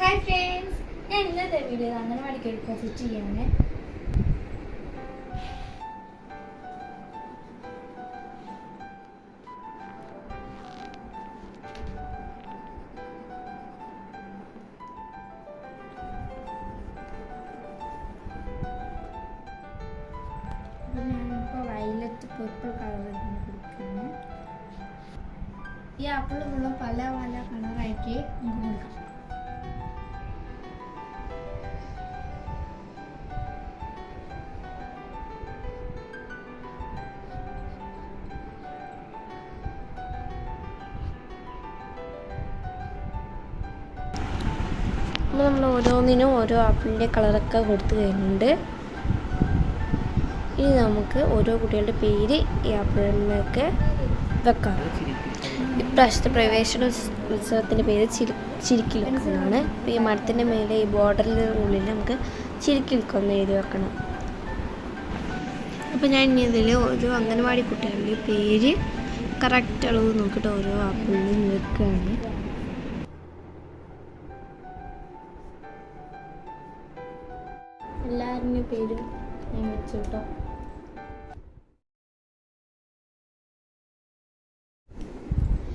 Hi friends ഞാൻ ഇന്നത്തെ video അംഗനവാടിക്ക് ഒരു പ്രൊജക്റ്റ് ചെയ്യാണ് വയലറ്റ് പർപ്പിൾ ഈ ആപ്പിൾ പല പല കളറാക്കി നമുക്ക് കൊടുക്കാം. അപ്പോൾ നമ്മൾ ഓരോന്നിനും ഓരോ ആപ്പിളിന്റെ കളറൊക്കെ കൊടുത്തു കഴിഞ്ഞിട്ടുണ്ട് ഇനി നമുക്ക് ഓരോ കുട്ടികളുടെ പേര് ഈ ആപ്പിളിനൊക്കെ വെക്കാം. ഇപ്രാവശ്യത്തെ പ്രവേശന ഉത്സ- ഉത്സവത്തിന്റെ പേര് ചിരി എന്നാണ് അപ്പോൾ ഈ മരത്തിന്റെ മേലെ ഈ ബോർഡറിന്റെ ഉള്ളിൽ നമുക്ക് ചിരിക്കി വിൽക്കുന്ന എഴുതി വെക്കണം. അപ്പോൾ ഞാൻ ഇനി ഇതിൽ ഓരോ അംഗനവാടി കുട്ടികളുടെ പേര് കറക്റ്റ് അളവ് നോക്കിയിട്ട് ഓരോ ആപ്പിളിൽ വെക്കുകയാണ് എല്ലാവരുടെ പേരും ഞാൻ വെച്ചു കേട്ടോ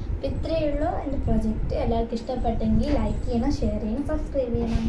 അപ്പം ഇത്രയേ ഉള്ളൂ എന്റെ പ്രൊജക്റ്റ്. എല്ലാവർക്കും ഇഷ്ടപ്പെട്ടെങ്കിൽ ലൈക്ക് ചെയ്യണം ഷെയർ ചെയ്യണം സബ്സ്ക്രൈബ് ചെയ്യണം.